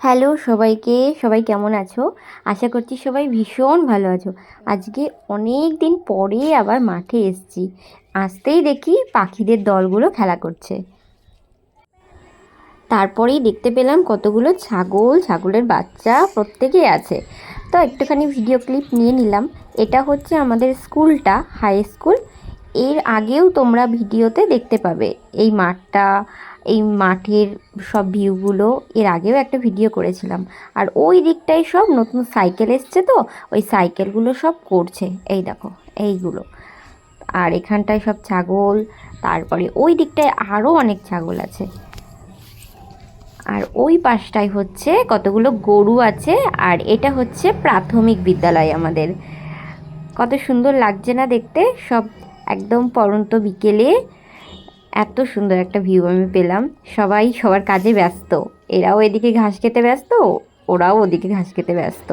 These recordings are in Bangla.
হ্যালো সবাইকে, সবাই কেমন আছো? আশা করছি সবাই ভীষণ ভালো আছো। আজকে অনেক দিন পরে আবার মাঠে এসছি। আসতেই দেখি পাখিদের দলগুলো খেলা করছে। তারপরেই দেখতে পেলাম কতগুলো ছাগল, ছাগলের বাচ্চা প্রত্যেকেই আছে। তো একটুখানি ভিডিও ক্লিপ নিয়ে নিলাম। এটা হচ্ছে আমাদের স্কুলটা, হাই স্কুল। এর আগেও তোমরা ভিডিওতে দেখতে পাবে। এই মাঠটা এই মাঠের সব ভিউগুলো এর আগেও একটা ভিডিও করেছিলাম। আর ওই দিকটায় সব নতুন সাইকেল এসছে তো, ওই সাইকেলগুলো সব করছে। এই দেখো, এইগুলো। আর এখানটায় সব ছাগল, তারপরে ওই দিকটায় আরও অনেক ছাগল আছে। আর ওই পাশটায় হচ্ছে কতগুলো গরু আছে, আর এটা হচ্ছে প্রাথমিক বিদ্যালয় আমাদের। কত সুন্দর লাগছে না দেখতে? সব একদম পরন্ত বিকেলে এত সুন্দর একটা ভিউ আমি পেলাম। সবাই সবার কাজে ব্যস্ত। এরাও এদিকে ঘাস খেতে ব্যস্ত, ওরাও ওদিকে ঘাস খেতে ব্যস্ত।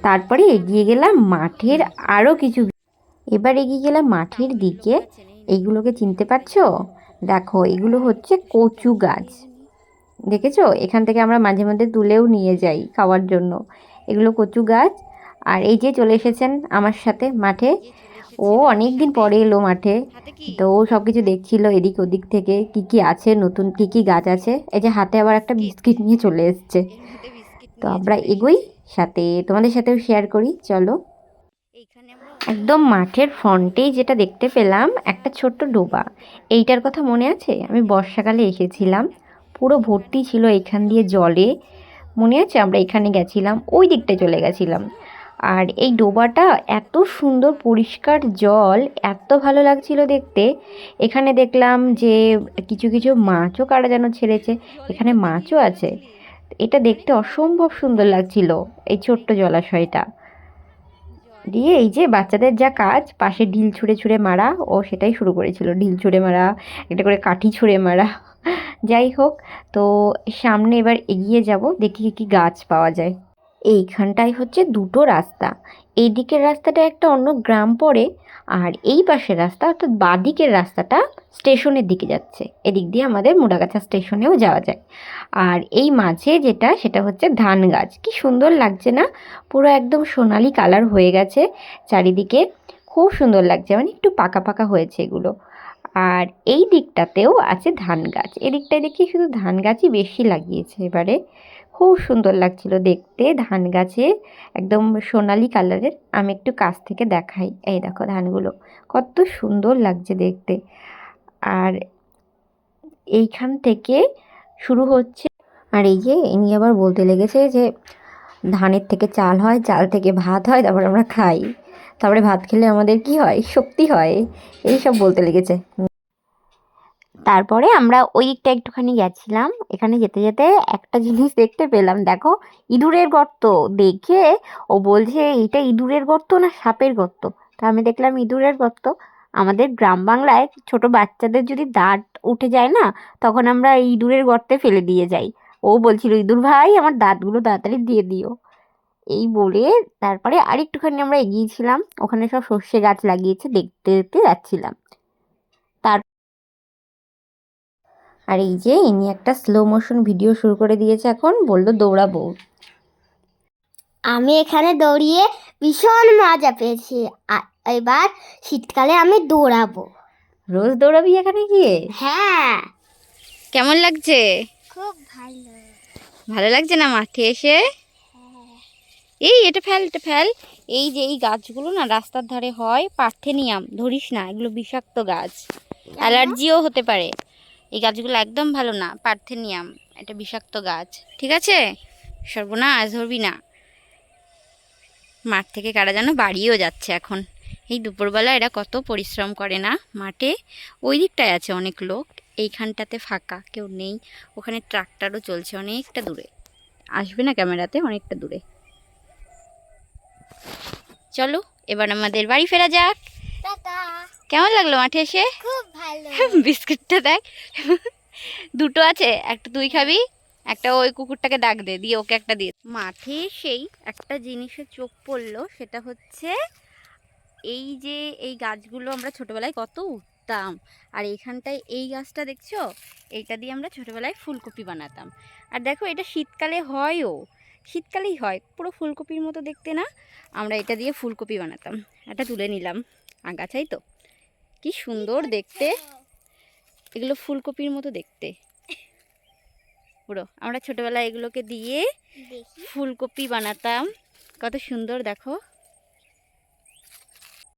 তারপরে এগিয়ে গেলাম মাঠের আরও কিছু এবার এগিয়ে গেলাম মাঠের দিকে। এইগুলোকে চিনতে পারছ? দেখো, এগুলো হচ্ছে কচু গাছ। দেখেছ? এখান থেকে আমরা মাঝে মধ্যে তুলেও নিয়ে যাই খাওয়ার জন্য। এগুলো কচু গাছ। আর এই যে চলে এসেছেন আমার সাথে মাঠে ও অনেক দিন পরে এলো মাঠে। তো ও সব কিছু দেখছিল এদিক ওদিক থেকে, কি কি আছে, নতুন কি কি গাছ আছে। এই যে হাতে আবার একটা বিস্কিট নিয়ে চলে এসছে। তো আমরা এগোই সাথে, তোমাদের সাথেও শেয়ার করি, চলো। একদম মাঠের ফ্রন্টেই যেটা দেখতে পেলাম, একটা ছোট্ট ডোবা। এইটার কথা মনে আছে? আমি বর্ষাকালে এসেছিলাম, পুরো ভর্তি ছিল এখান দিয়ে জলে। মনে আছে? আমরা এখানে গেছিলাম, ওই দিকটায় চলে গেছিলাম। আর এই ডোবাটা এত সুন্দর পরিষ্কার জল, এত ভালো লাগছিল দেখতে। এখানে দেখলাম যে কিছু কিছু মাছও কারা যেন ছেড়েছে, এখানে মাছও আছে। এটা দেখতে অসম্ভব সুন্দর লাগছিল এই ছোট্ট জলাশয়টা। দিয়ে এই যে বাচ্চাদের যা কাজ, পাশে ঢিল ছুঁড়ে ছুঁড়ে মারা, ও সেটাই শুরু করেছিল ঢিল ছুঁড়ে মারা, একটা করে কাঠি ছুঁড়ে মারা। যাই হোক, তো সামনে এবার এগিয়ে যাব, দেখি কি কি গাছ পাওয়া যায়। এইখানটাই হচ্ছে দুটো রাস্তা। এই দিকের রাস্তাটা একটা অন্য গ্রাম পড়ে, আর এই পাশের রাস্তা অর্থাৎ বাদিকের রাস্তাটা স্টেশনের দিকে যাচ্ছে। এদিক দিয়ে আমাদের মুড়াগাছা স্টেশনেও যাওয়া যায়। আর এই মাঝে যেটা, সেটা হচ্ছে ধান গাছ। কি সুন্দর লাগছে না? পুরো একদম সোনালি কালার হয়ে গেছে চারিদিকে। খুব সুন্দর লাগছে মানে একটু পাকা পাকা হয়েছে এগুলো। আর এই দিকটাতেও আছে ধান গাছ। এদিকটায় দেখি শুধু ধান গাছই বেশি লাগিয়েছে এবারে। খুব সুন্দর লাগছিল দেখতে ধান গাছে, একদম সোনালি কালারের। আমি একটু কাছ থেকে দেখাই। এই দেখো ধানগুলো, কত সুন্দর লাগছে দেখতে। আর এইখান থেকে শুরু হচ্ছে। আর এই যে ইনি আবার বলতে লেগেছে যে, ধানের থেকে চাল হয়, চাল থেকে ভাত হয়, তারপর আমরা খাই। তারপরে ভাত খেলে আমাদের কি হয়? শক্তি হয়। এই সব বলতে লেগেছে। তারপরে আমরা ওই দিকটা একটুখানি গেছিলাম। এখানে যেতে যেতে একটা জিনিস দেখতে পেলাম। দেখো, ইঁদুরের গর্ত। দেখে ও বলছে এটা ইঁদুরের গর্ত না সাপের গর্ত? তা আমি দেখলাম, ইঁদুরের গর্ত। আমাদের গ্রাম বাংলায় ছোট বাচ্চাদের যদি দাঁত উঠে যায় না, তখন আমরা ইঁদুরের গর্তে ফেলে দিয়ে যাই। ও বলছিল, ইঁদুর ভাই, আমার দাঁতগুলো তাড়াতাড়ি দিয়ে দিও। এই বলে তারপরে আরেকটুখানি আমরা এগিয়েছিলাম ওখানে সব সর্ষে গাছ লাগিয়েছে, দেখতে দেখতে যাচ্ছিলাম। আর এই যে ইনি একটা স্লো মোশন ভিডিও শুরু করে দিয়েছে এখন বলল দৌড়াবো। আমি এখানে দৌড়িয়ে ভীষণ মজা পেয়েছি। এবার শীতকালে আমি দৌড়াবো। রোজ দৌড়াবি এখানে গিয়ে? হ্যাঁ। কেমন লাগছে? খুব ভালো। ভালো লাগছে না মাঠে এসে? এই এটা ফেল এটা ফেল। এই যে এই গাছগুলো না রাস্তার ধারে হয় পার্থেনিয়াম ধরিস না এগুলো বিষাক্ত গাছ। অ্যালার্জিও হতে পারে। এই গাছগুলো একদম ভালো না, পার্থেনিয়াম এটা বিষাক্ত গাছ, ঠিক আছে? সর্বনাশ, ধরবি না। মাঠ থেকে কারা যেন বাড়িও যাচ্ছে এখন। এই দুপুরবেলা এরা কত পরিশ্রম করে না? মাঠে ওই দিকটায় আছে অনেক লোক, এইখানটাতে ফাঁকা, কেউ নেই। ওখানে ট্রাক্টরও চলছে অনেকটা দূরে। আসবে না ক্যামেরাতে অনেকটা দূরে। চলো, এবার আমাদের বাড়ি ফেরা যাক। কেমন লাগল মাঠে এসে? বিস্কুটটা দেখ। দুটো আছে একটা তুই খাবি একটা ওই কুকুরটাকে ডাক দে দিয়ে ওকে একটা দিয়ে মাঠে সেই একটা জিনিসে চোখ পড়ল সেটা হচ্ছে এই যে এই গাছগুলো আমরা ছোটোবেলায় কত উঠতাম আর এইখানটায় এই গাছটা দেখছ? এইটা দিয়ে আমরা ছোটোবেলায় ফুলকপি বানাতাম। আর দেখো এটা শীতকালে হয়ও শীতকালেই হয় পুরো ফুলকপির মতো দেখতে না আমরা এটা দিয়ে ফুলকপি বানাতাম। এটা তুলে নিলাম আগাছাই তো। কি সুন্দর দেখতে। এগুলো ফুলকপির মতো দেখতে। পুরো আমরা ছোটোবেলায় এগুলোকে দিয়ে ফুলকপি বানাতাম। কত সুন্দর দেখো।